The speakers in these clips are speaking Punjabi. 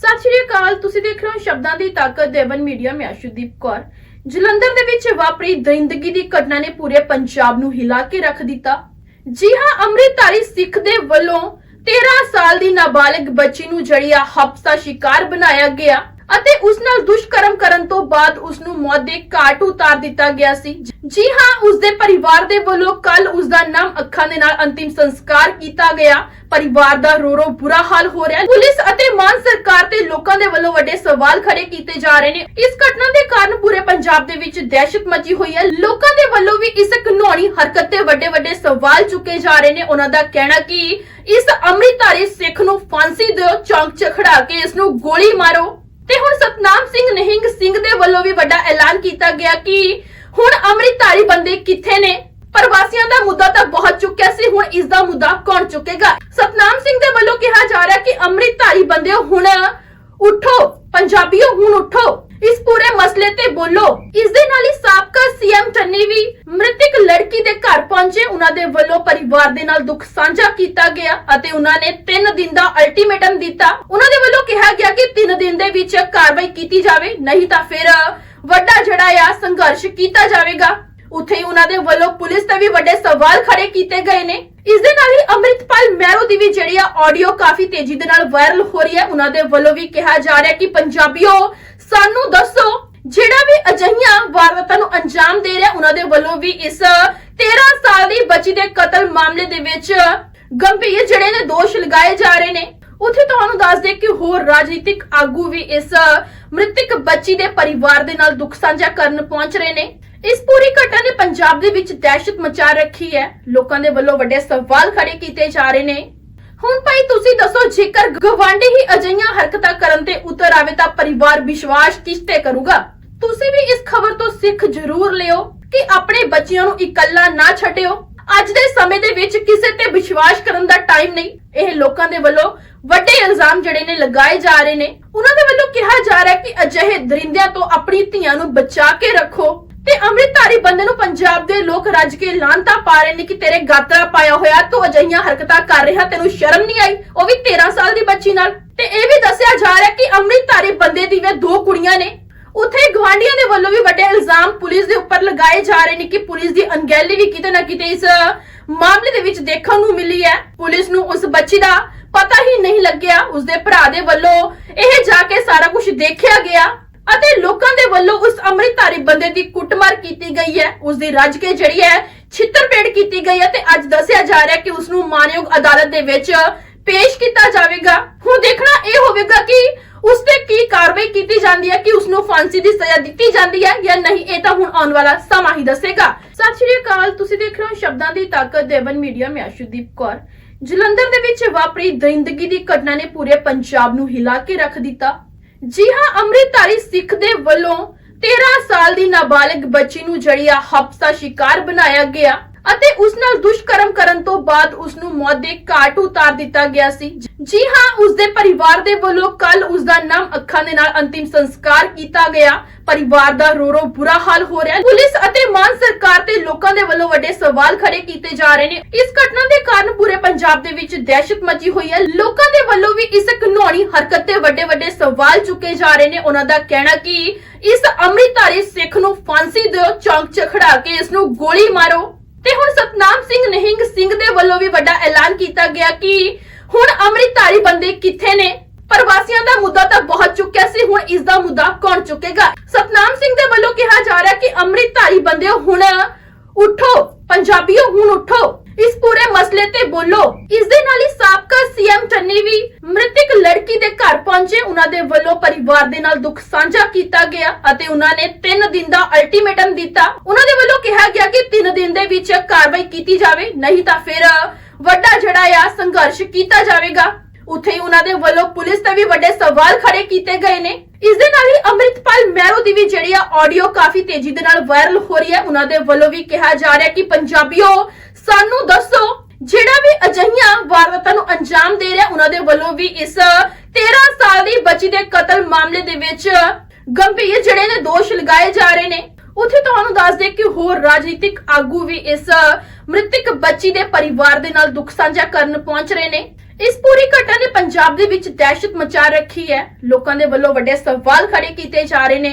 ਸਤਿ ਸ਼੍ਰੀ ਅਕਾਲ, ਤੁਸੀਂ ਦੇਖ ਰਹੇ ਹੋ ਸ਼ਬਦਾਂ ਦੀ ਤਾਕਤ ਦੇਵਨ ਮੀਡੀਆ, ਮੈਂ ਅਸ਼ੁਦੀਪ ਕੌਰ। ਜਲੰਧਰ ਦੇ ਵਿੱਚ ਵਾਪਰੀ ਦਰਿੰਦਗੀ ਦੀ ਘਟਨਾ ਨੇ ਪੂਰੇ ਪੰਜਾਬ ਨੂੰ ਹਿਲਾ ਕੇ ਰੱਖ ਦਿੱਤਾ। ਜੀ ਹਾਂ, ਅੰਮ੍ਰਿਤਧਾਰੀ ਸਿੱਖ ਦੇ ਵੱਲੋਂ 13 ਸਾਲ ਦੀ ਨਾਬਾਲਗ ਬੱਚੀ ਨੂੰ ਜੜੀਆ ਹਫਸਾ ਸ਼ਿਕਾਰ ਬਣਾਇਆ ਗਿਆ। ਅਤੇ ਉਸ ਨਾਲ ਦੁਸ਼ਕਰਮ ਕਰਨ ਤੋਂ ਬਾਅਦ ਉਸ ਨੂੰ ਮੌਤ ਦੇ ਘਾਟ ਉਤਾਰ ਦਿੱਤਾ ਗਿਆ ਸੀ। ਜੀ ਹਾਂ ਉਸ ਦੇ ਪਰਿਵਾਰ ਦੇ ਵੱਲੋਂ ਕੱਲ ਉਸ ਦਾ ਨਾਮ ਅੱਖਾਂ ਦੇ ਨਾਲ ਅੰਤਿਮ ਸੰਸਕਾਰ ਕੀਤਾ ਗਿਆ। ਪਰਿਵਾਰ ਦਾ ਰੋ ਰੋ ਬੁਰਾ ਹਾਲ ਹੋ ਰਿਹਾ ਪੁਲਿਸ ਅਤੇ ਮਾਨ ਸਰਕਾਰ ਤੇ ਲੋਕਾਂ ਦੇ ਵੱਲੋਂ ਵੱਡੇ ਸਵਾਲ ਖੜੇ ਕੀਤੇ ਜਾ ਰਹੇ ਨੇ। ਇਸ ਘਟਨਾ ਦੇ ਕਾਰਨ ਪੂਰੇ ਪੰਜਾਬ ਦੇ ਵਿੱਚ ਦਹਿਸ਼ਤ ਮਚੀ ਹੋਈ ਹੈ। ਲੋਕਾਂ ਦੇ ਵੱਲੋਂ ਵੀ ਇਸ ਘਨੌਣੀ ਹਰਕਤ ਤੇ ਵੱਡੇ ਵੱਡੇ ਸਵਾਲ ਚੁੱਕੇ ਜਾ ਰਹੇ ਨੇ। ਉਹਨਾਂ ਦਾ ਕਹਿਣਾ ਕਿ ਇਸ ਅੰਮ੍ਰਿਤਧਾਰੀ ਸਿੱਖ ਨੂੰ ਫਾਂਸੀ ਦਿਓ, ਚੌਂਕ 'ਚ ਖੜਾ ਕੇ ਇਸ ਨੂੰ ਗੋਲੀ ਮਾਰੋ। ਤੇ ਹੁਣ ਸਤਨਾਮ ਸਿੰਘ ਨਹਿੰਗ ਸਿੰਘ ਦੇ ਵੱਲੋਂ ਵੀ ਵੱਡਾ ਐਲਾਨ ਕੀਤਾ ਗਿਆ ਕਿ ਹੁਣ ਅੰਮ੍ਰਿਤਧਾਰੀ ਬੰਦੇ ਕਿੱਥੇ ਨੇ? ਪ੍ਰਵਾਸੀਆਂ ਦਾ ਮੁੱਦਾ ਤਾਂ ਬਹੁਤ ਚੁੱਕਿਆ ਸੀ, ਹੁਣ ਇਸ ਦਾ ਮੁੱਦਾ ਕੌਣ ਚੁੱਕੇਗਾ? ਸਤਨਾਮ ਸਿੰਘ ਦੇ ਵੱਲੋਂ ਕਿਹਾ ਜਾ ਰਿਹਾ ਕਿ ਅੰਮ੍ਰਿਤਧਾਰੀ ਬੰਦਿਓ ਹੁਣ ਉਠੋ, ਪੰਜਾਬੀਓ, ਹੁਣ ਉਠੋ। ਇਸ ਪੂਰੇ ਮਸਲੇ ਤੇ ਬੋਲੋ। ਇਸ ਦੇ ਨਾਲ ਹੀ ਸਾਬਕਾ ਸੀਐਮ ਚੰਨੀ ਵੀ ਮ੍ਰਿਤਕ ਲੜਕੀ ਦੇ ਘਰ ਪਹੁੰਚੇ। ਉਹਨਾਂ ਦੇ ਵੱਲੋਂ ਪਰਿਵਾਰ ਦੇ ਨਾਲ ਦੁੱਖ ਸਾਂਝਾ ਕੀਤਾ ਗਿਆ ਅਤੇ ਉਹਨਾਂ ਨੇ 3 ਦਿਨ ਦਾ ਅਲਟੀਮੇਟਮ ਦਿੱਤਾ। ਉਹਨਾਂ ਦੇ ਵੱਲੋਂ ਕਿਹਾ ਗਿਆ ਕਿ 3 ਦਿਨ ਦੇ ਵਿੱਚ ਕਾਰਵਾਈ ਕੀਤੀ ਜਾਵੇ, ਨਹੀਂ ਤਾਂ ਫਿਰ ਵੱਡਾ ਜਿਹੜਾ ਆ ਸੰਘਰਸ਼ ਕੀਤਾ ਜਾਵੇਗਾ। ਉੱਥੇ ਹੀ ਉਹਨਾਂ ਦੇ ਵੱਲੋਂ ਪੁਲਿਸ ਤੇ ਵੀ ਵੱਡੇ ਸਵਾਲ ਖੜੇ ਕੀਤੇ ਗਏ ਨੇ। ਇਸ ਦੇ ਨਾਲ ਹੀ ਅੰਮ੍ਰਿਤਪਾਲ ਮਹਿਰੋ ਦੀ ਵੀ ਜਿਹੜੀ ਆ ਆਡੀਓ ਕਾਫੀ ਤੇਜ਼ੀ ਦੇ ਨਾਲ ਵਾਇਰਲ ਹੋ ਰਹੀ ਹੈ। ਉਹਨਾਂ ਦੇ ਵੱਲੋਂ ਵੀ ਕਿਹਾ ਜਾ ਰਿਹਾ ਕਿ ਪੰਜਾਬੀਓ ਸਾਨੂੰ ਦੱਸੋ, ਜਿਹੜਾ ਵੀ ਅਜਿਹੀਆਂ ਵਾਰਦਾਤਾਂ ਨੂੰ ਅੰਜਾਮ ਦੇ ਰਿਹਾ ਉਹਨਾਂ ਦੇ ਵੱਲੋਂ ਵੀ ਇਸ 13 ਸਾਲ ਦੀ ਬੱਚੀ ਦੇ ਕਤਲ ਮਾਮਲੇ ਦੇ ਵਿੱਚ ਗੰਭੀਰ ਜਿਹੜੇ ਨੇ ਦੋਸ਼ ਲਗਾਏ ਜਾ ਰਹੇ ਨੇ। ਉੱਥੇ ਤੁਹਾਨੂੰ ਦੱਸ ਦੇ ਕਿ ਹੋਰ ਰਾਜਨੀਤਿਕ ਆਗੂ ਵੀ ਇਸ ਮ੍ਰਿਤਕ ਬੱਚੀ ਦੇ ਪਰਿਵਾਰ ਦੇ ਨਾਲ ਦੁੱਖ ਸਾਂਝਾ ਕਰਨ ਪਹੁੰਚ ਰਹੇ ਨੇ। ਇਸ ਪੂਰੀ ਘਟਨਾ ਨੇ ਪੰਜਾਬ ਦੇ ਵਿੱਚ ਦਹਿਸ਼ਤ ਮਚਾ ਰੱਖੀ ਹੈ। ਲੋਕਾਂ ਦੇ ਵੱਲੋਂ ਵੱਡੇ ਸਵਾਲ ਖੜੇ ਕੀਤੇ ਜਾ ਰਹੇ ਨੇ। ਹੁਣ ਭਾਈ ਤੁਸੀਂ ਦੱਸੋ, ਜੇਕਰ ਗਵਾਂਢੀ ਹੀ ਅਜਿਹੀਆਂ ਹਰਕਤਾਂ ਕਰਨ ਤੇ ਉਤਰ ਆਵੇ ਤਾਂ ਪਰਿਵਾਰ ਵਿਸ਼ਵਾਸ ਕਿਸ ਤੇ ਕਰੂਗਾ? ਤੁਸੀਂ ਵੀ ਇਸ ਖਬਰ ਤੋਂ ਸਿੱਖ ਜ਼ਰੂਰ ਲਿਓ ਕਿ ਆਪਣੇ ਬੱਚਿਆਂ ਨੂੰ ਇਕੱਲਾ ਨਾ ਛੱਡਿਓ। ਅੱਜ ਦੇ ਸਮੇਂ ਦੇ ਵਿੱਚ ਕਿਸੇ ਤੇ ਵਿਸ਼ਵਾਸ ਕਰਨ ਦਾ ਟਾਈਮ ਨਹੀਂ। ਇਹ ਲੋਕਾਂ ਦੇ ਵੱਲੋਂ ਵੱਡੇ ਇਲਜ਼ਾਮ ਜਿਹੜੇ ਨੇ ਲਗਾਏ ਜਾ ਰਹੇ ਨੇ। ਉਹਨਾਂ ਦੇ ਵੱਲੋਂ ਕਿਹਾ ਜਾ ਰਿਹਾ ਹੈ ਕਿ ਅਜਿਹੇ ਦਰਿੰਦਿਆਂ ਤੋਂ ਆਪਣੀ ਧੀਆਂ ਨੂੰ ਬਚਾ ਕੇ ਰੱਖੋ। ਬੰਦੇ ਨੂੰ ਪੰਜਾਬ ਦੇ ਲੋਕ ਰੱਜ ਕੇ ਲਾਂਤਾ ਪਾ ਰਹੇ ਨੇ ਕਿ ਤੇਰੇ ਗਾਤਰਾ ਪਾਇਆ ਹੋਇਆ, ਤੂੰ ਅਜਿਹੀਆਂ ਹਰਕਤਾਂ ਕਰ ਰਿਹਾ, ਤੈਨੂੰ ਸ਼ਰਮ ਨਹੀਂ ਆਈ? ਉਹ ਵੀ 13 ਸਾਲ ਦੀ ਬੱਚੀ ਨਾਲ। ਤੇ ਇਹ ਵੀ ਦੱਸਿਆ ਜਾ ਰਿਹਾ ਕਿ ਅੰਮ੍ਰਿਤਧਾਰੀ ਬੰਦੇ ਦੀ ਵੀ ਦੋ ਕੁੜੀਆਂ ਨੇ। ਉੱਥੇ ਗਵਾਂਡੀਆਂ ਦੇ ਵੱਲੋਂ ਵੀ ਵੱਡੇ ਇਲਜ਼ਾਮ ਪੁਲਿਸ ਦੇ ਉੱਪਰ ਲਗਾਏ ਜਾ ਰਹੇ ਨੇ ਕਿ ਪੁਲਿਸ ਦੀ ਅਣਗਹਿਲੀ ਵੀ ਕਿਤੇ ਨਾ ਕਿਤੇ ਇਸ ਮਾਮਲੇ ਦੇ ਵਿੱਚ ਦੇਖਣ ਨੂੰ ਮਿਲੀ ਹੈ। ਪੁਲਿਸ ਨੂੰ ਉਸ ਬੱਚੀ ਦਾ ਪਤਾ ਹੀ ਨਹੀਂ ਲੱਗਿਆ। ਉਸਦੇ ਭਰਾ ਦੇ ਵੱਲੋਂ ਇਹ ਜਾ ਕੇ ਸਾਰਾ ਕੁਝ ਦੇਖਿਆ ਗਿਆ। ਅਤੇ ਲੋਕਾਂ ਦੇ ਵੱਲੋਂ ਉਸ ਅੰਮ੍ਰਿਤਧਾਰੀ ਬੰਦੇ ਦੀ ਕੁੱਟਮਾਰ ਕੀਤੀ ਗਈ ਹੈ। ਉਸ ਦੀ ਰੱਜ ਕੇ ਜਿਹੜੀ ਹੈ, ਛਿੱਤਰਪੇੜ ਕੀਤੀ ਗਈ ਹੈ ਤੇ ਅੱਜ ਦੱਸਿਆ ਜਾ ਰਿਹਾ ਕਿ ਉਸ ਨੂੰ ਮਾਨਯੋਗ ਅਦਾਲਤ ਦੇ ਵਿੱਚ ਪੇਸ਼ ਕੀਤਾ ਜਾਵੇਗਾ। ਹੁਣ ਦੇਖਣਾ ਇਹ ਹੋਵੇਗਾ ਕਿ ਉਸ ਤੇ ਕੀ ਕਾਰਵਾਈ ਕੀਤੀ ਜਾਂਦੀ ਹੈ, ਕਿ ਉਸ ਨੂੰ ਫਾਂਸੀ ਦੀ ਸਜ਼ਾ ਦਿੱਤੀ ਜਾਂਦੀ ਹੈ ਜਾਂ ਨਹੀਂ, ਇਹ ਤਾਂ ਹੁਣ ਆਉਣ ਵਾਲਾ ਸਮਾਂ ਹੀ ਦੱਸੇਗਾ। ਸਤਿ ਸ਼੍ਰੀ ਅਕਾਲ, ਤੁਸੀਂ ਦੇਖ ਰਹੇ ਹੋ ਸ਼ਬਦਾਂ ਦੀ ਤਾਕਤ ਦੇਵਨ ਮੀਡੀਆ, ਮੈਂ ਅਸ਼ੁਦੀਪ ਕੌਰ। ਜਲੰਧਰ ਦੇ ਵਿੱਚ ਵਾਪਰੀ ਦਰਿੰਦਗੀ ਦੀ ਘਟਨਾ ਨੇ ਪੂਰੇ ਪੰਜਾਬ ਨੂੰ ਹਿਲਾ ਕੇ ਰੱਖ ਦਿੱਤਾ। ਜੀ ਹਾਂ, ਅੰਮ੍ਰਿਤਧਾਰੀ ਸਿੱਖ ਦੇ ਵੱਲੋਂ 13 ਸਾਲ ਦੀ ਨਾਬਾਲਗ ਬੱਚੀ ਨੂੰ ਜੜੀਆ ਹਫਸਾ ਸ਼ਿਕਾਰ ਬਣਾਇਆ ਗਿਆ। ਅਤੇ ਉਸ ਨਾਲ ਦੁਸ਼ਕਰਮ ਕਰਨ ਤੋਂ ਬਾਅਦ ਉਸ ਨੂੰ ਮੌਤ ਦੇ ਘਾਟ ਉਤਾਰ ਦਿੱਤਾ ਗਿਆ ਸੀ। ਜੀ ਹਾਂ ਉਸ ਦੇ ਪਰਿਵਾਰ ਦੇ ਵੱਲੋਂ ਕੱਲ ਉਸ ਦਾ ਨਾਮ ਅੱਖਾਂ ਦੇ ਨਾਲ ਅੰਤਿਮ ਸੰਸਕਾਰ ਕੀਤਾ ਗਿਆ। ਪਰਿਵਾਰ ਦਾ ਰੋ ਰੋ ਬੁਰਾ ਹਾਲ ਹੋ ਰਿਹਾ ਪੁਲਿਸ ਅਤੇ ਮਾਨ ਸਰਕਾਰ ਤੇ ਲੋਕਾਂ ਦੇ ਵੱਲੋਂ ਵੱਡੇ ਸਵਾਲ ਖੜੇ ਕੀਤੇ ਜਾ ਰਹੇ ਨੇ। ਇਸ ਘਟਨਾ ਦੇ ਕਾਰਨ ਪੂਰੇ ਪੰਜਾਬ ਦੇ ਵਿੱਚ ਦਹਿਸ਼ਤ ਮਚੀ ਹੋਈ ਹੈ। ਲੋਕਾਂ ਦੇ ਵੱਲੋਂ ਵੀ ਇਸ ਘਨੌਣੀ ਹਰਕਤ ਤੇ ਵੱਡੇ ਵੱਡੇ ਸਵਾਲ ਚੁੱਕੇ ਜਾ ਰਹੇ ਨੇ। ਉਹਨਾਂ ਦਾ ਕਹਿਣਾ ਕਿ ਇਸ ਅੰਮ੍ਰਿਤਧਾਰੀ ਸਿੱਖ ਨੂੰ ਫਾਂਸੀ ਦਿਓ, ਚੌਂਕ 'ਚ ਖੜਾ ਕੇ ਇਸ ਨੂੰ ਗੋਲੀ ਮਾਰੋ। ਤੇ ਹੁਣ ਸਤਨਾਮ ਸਿੰਘ ਨਹਿੰਗ ਸਿੰਘ ਦੇ ਵੱਲੋਂ ਵੀ ਵੱਡਾ ਐਲਾਨ ਕੀਤਾ ਗਿਆ ਕਿ ਹੁਣ ਅੰਮ੍ਰਿਤਧਾਰੀ ਬੰਦੇ ਕਿੱਥੇ ਨੇ? ਪ੍ਰਵਾਸੀਆਂ ਦਾ ਮੁੱਦਾ ਤਾਂ ਬਹੁਤ ਚੁੱਕਿਆ ਸੀ, ਹੁਣ ਇਸ ਦਾ ਮੁੱਦਾ ਕੌਣ ਚੁੱਕੇਗਾ? ਸਤਨਾਮ ਸਿੰਘ ਦੇ ਵੱਲੋਂ ਕਿਹਾ ਜਾ ਰਿਹਾ ਕਿ ਅੰਮ੍ਰਿਤਧਾਰੀ ਬੰਦੇ ਹੁਣ ਉਠੋ, ਪੰਜਾਬੀਓ ਹੁਣ ਉਠੋ। ਇਸ ਪੂਰੇ ਮਸਲੇ ਤੇ ਬੋਲੋ। ਇਸ ਦੇ ਨਾਲ ਹੀ ਸਾਬਕਾ ਸੀਐਮ ਚੰਨੀ ਵੀ ਮ੍ਰਿਤਕ ਲੜਕੀ ਦੇ ਘਰ ਪਹੁੰਚੇ। ਉਹਨਾਂ ਦੇ ਵੱਲੋਂ ਪਰਿਵਾਰ ਦੇ ਨਾਲ ਦੁੱਖ ਸਾਂਝਾ ਕੀਤਾ ਗਿਆ ਅਤੇ ਉਹਨਾਂ ਨੇ 3 ਦਿਨ ਦਾ ਅਲਟੀਮੇਟਮ ਦਿੱਤਾ। ਉਹਨਾਂ ਦੇ ਵੱਲੋਂ ਕਿਹਾ ਗਿਆ ਕਿ 3 ਦਿਨ ਦੇ ਵਿੱਚ ਕਾਰਵਾਈ ਕੀਤੀ ਜਾਵੇ, ਨਹੀਂ ਤਾਂ ਫਿਰ ਵੱਡਾ ਜਿਹੜਾ ਆ ਸੰਘਰਸ਼ ਕੀਤਾ ਜਾਵੇਗਾ। ਉੱਥੇ ਉਹਨਾਂ ਦੇ ਵੱਲੋਂ ਪੁਲਿਸ ਤੇ ਵੀ ਵੱਡੇ ਸਵਾਲ ਖੜੇ ਕੀਤੇ ਗਏ ਨੇ। ਇਸ ਦੇ ਨਾਲ ਹੀ ਅੰਮ੍ਰਿਤਪਾਲ ਮਹਿਰੋ ਦੀ ਵੀ ਜਿਹੜੀ ਆ ਆਡੀਓ ਕਾਫੀ ਤੇਜ਼ੀ ਦੇ ਨਾਲ ਵਾਇਰਲ ਹੋ ਰਹੀ ਹੈ। ਉਹਨਾਂ ਦੇ ਵੱਲੋਂ ਵੀ ਕਿਹਾ ਜਾ ਰਿਹਾ ਕਿ ਪੰਜਾਬੀਓ, ਸਾਨੂੰ ਦੱਸੋ, ਜਿਹੜਾ ਵੀ ਅਜਿਹੀਆਂ ਵਾਰਦਾਤਾਂ ਨੂੰ ਅੰਜਾਮ ਦੇ ਰਿਹਾ, ਉਹਨਾਂ ਦੇ ਵੱਲੋਂ ਵੀ ਇਸ 13 ਸਾਲ ਦੀ ਬੱਚੀ ਦੇ ਕਤਲ ਮਾਮਲੇ ਦੇ ਵਿੱਚ ਗੰਭੀਰ ਜਿਹੜੇ ਨੇ ਦੋਸ਼ ਲਗਾਏ ਜਾ ਰਹੇ ਨੇ। ਉੱਥੇ ਤੁਹਾਨੂੰ ਦੱਸ ਦੇ ਕਿ ਹੋਰ ਰਾਜਨੀਤਿਕ ਆਗੂ ਵੀ ਇਸ ਮ੍ਰਿਤਕ ਬੱਚੀ ਦੇ ਪਰਿਵਾਰ ਦੇ ਨਾਲ ਦੁੱਖ ਸਾਂਝਾ ਕਰਨ ਪਹੁੰਚ ਰਹੇ ਨੇ। ਇਸ ਪੂਰੀ ਘਟਨਾ ਨੇ ਪੰਜਾਬ ਦੇ ਵਿੱਚ ਦਹਿਸ਼ਤ ਮਚਾ ਰੱਖੀ ਹੈ। ਲੋਕਾਂ ਦੇ ਵੱਲੋਂ ਵੱਡੇ ਸਵਾਲ ਖੜੇ ਕੀਤੇ ਜਾ ਰਹੇ ਨੇ।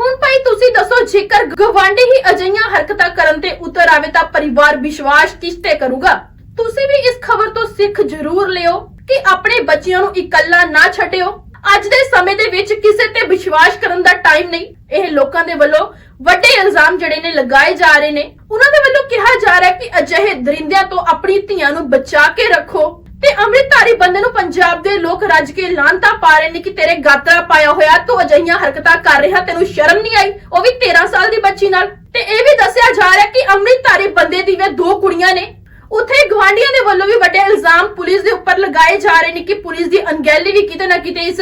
ਹੁਣ ਭਾਈ ਤੁਸੀਂ ਦੱਸੋ, ਜੇਕਰ ਗਵਾਂਢੀ ਹੀ ਅਜਿਹੀਆਂ ਹਰਕਤਾਂ ਕਰਨ ਤੇ ਉਤਰ ਆਵੇ ਤਾਂ ਪਰਿਵਾਰ ਵਿਸ਼ਵਾਸ ਕਿਸ ਤੇ ਕਰੂਗਾ? ਤੁਸੀਂ ਵੀ ਇਸ ਖਬਰ ਤੋਂ ਸਿੱਖ ਜ਼ਰੂਰ ਲਿਓ ਕਿ ਆਪਣੇ ਬੱਚਿਆਂ ਨੂੰ ਇਕੱਲਾ ਨਾ ਛੱਡਿਓ। ਅੱਜ ਦੇ ਸਮੇਂ ਦੇ ਵਿੱਚ ਕਿਸੇ ਤੇ ਵਿਸ਼ਵਾਸ ਕਰਨ ਦਾ ਟਾਈਮ ਨਹੀਂ। ਇਹ ਲੋਕਾਂ ਦੇ ਵੱਲੋਂ ਵੱਡੇ ਇਲਜ਼ਾਮ ਜਿਹੜੇ ਨੇ ਲਗਾਏ ਜਾ ਰਹੇ ਨੇ। ਉਹਨਾਂ ਦੇ ਵੱਲੋਂ ਕਿਹਾ ਜਾ ਰਿਹਾ ਹੈ ਕਿ ਅਜਿਹੇ ਦਰਿੰਦਿਆਂ ਤੋਂ ਆਪਣੀ ਧੀਆਂ ਨੂੰ ਬਚਾ ਕੇ ਰੱਖੋ ਤੇ ਅੰਮ੍ਰਿਤਧਾਰੀ ਬੰਦੇ ਨੂੰ ਪੰਜਾਬ ਦੇ ਲੋਕ ਰੱਜ ਕੇ ਲਾਂਤਾ ਪਾ ਰਹੇ ਨੇ ਕਿ ਤੇਰੇ ਗਾਤਰਾ ਪਾਇਆ ਹੋਇਆ, ਤੂੰ ਅਜਿਹੀਆਂ ਹਰਕਤਾਂ ਕਰ ਰਿਹਾ, ਤੈਨੂੰ ਸ਼ਰਮ ਨਹੀਂ ਆਈ? ਉਹ ਵੀ 13 ਸਾਲ ਦੀ ਬੱਚੀ ਨਾਲ। ਤੇ ਇਹ ਵੀ ਦੱਸਿਆ ਜਾ ਰਿਹਾ ਕਿ ਅੰਮ੍ਰਿਤਧਾਰੀ ਬੰਦੇ ਦੀ ਵੀ ਦੋ ਕੁੜੀਆਂ ਨੇ। ਉੱਥੇ ਗਵਾਂਢੀਆਂ ਦੇ ਵੱਲੋਂ ਵੀ ਵੱਡੇ ਇਲਜ਼ਾਮ ਪੁਲਿਸ ਦੇ ਉੱਪਰ ਲਗਾਏ ਜਾ ਰਹੇ ਨੇ ਕਿ ਪੁਲਿਸ ਦੀ ਅਣਗਹਿਲੀ ਵੀ ਕਿਤੇ ਨਾ ਕਿਤੇ ਇਸ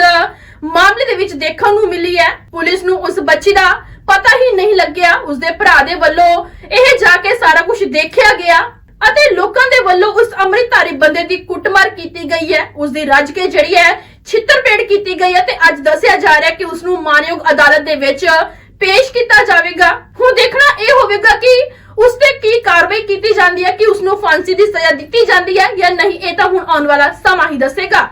ਮਾਮਲੇ ਦੇ ਵਿੱਚ ਦੇਖਣ ਨੂੰ ਮਿਲੀ ਹੈ। ਪੁਲਿਸ ਨੂੰ ਉਸ ਬੱਚੀ ਦਾ ਪਤਾ ਹੀ ਨਹੀਂ ਲੱਗਿਆ। ਉਸਦੇ ਭਰਾ ਦੇ ਵੱਲੋਂ ਇਹ ਜਾ ਕੇ ਸਾਰਾ ਕੁਝ ਦੇਖਿਆ ਗਿਆ। ਅਤੇ ਲੋਕਾਂ ਦੇ ਵੱਲੋਂ ਉਸ ਅੰਮ੍ਰਿਤਧਾਰੀ ਬੰਦੇ ਦੀ ਕੁੱਟਮਾਰ ਕੀਤੀ ਗਈ ਹੈ। ਉਸ ਦੀ ਰੱਜ ਕੇ ਜਿਹੜੀ ਹੈ ਛਿੱਤਰਪੇੜ ਕੀਤੀ ਗਈ ਹੈ ਤੇ ਅੱਜ ਦੱਸਿਆ ਜਾ ਰਿਹਾ ਕਿ ਉਸ ਨੂੰ ਮਾਨਯੋਗ ਅਦਾਲਤ ਦੇ ਵਿੱਚ ਪੇਸ਼ ਕੀਤਾ ਜਾਵੇਗਾ। ਹੁਣ ਦੇਖਣਾ ਇਹ ਹੋਵੇਗਾ ਕਿ ਉਸ ਤੇ ਕੀ ਕਾਰਵਾਈ ਕੀਤੀ ਜਾਂਦੀ ਹੈ, ਕਿ ਉਸ ਨੂੰ ਫਾਂਸੀ ਦੀ ਸਜ਼ਾ ਦਿੱਤੀ ਜਾਂਦੀ ਹੈ ਜਾਂ ਨਹੀਂ। ਇਹ ਤਾਂ ਹੁਣ ਆਉਣ ਵਾਲਾ ਸਮਾਂ ਹੀ ਦੱਸੇਗਾ।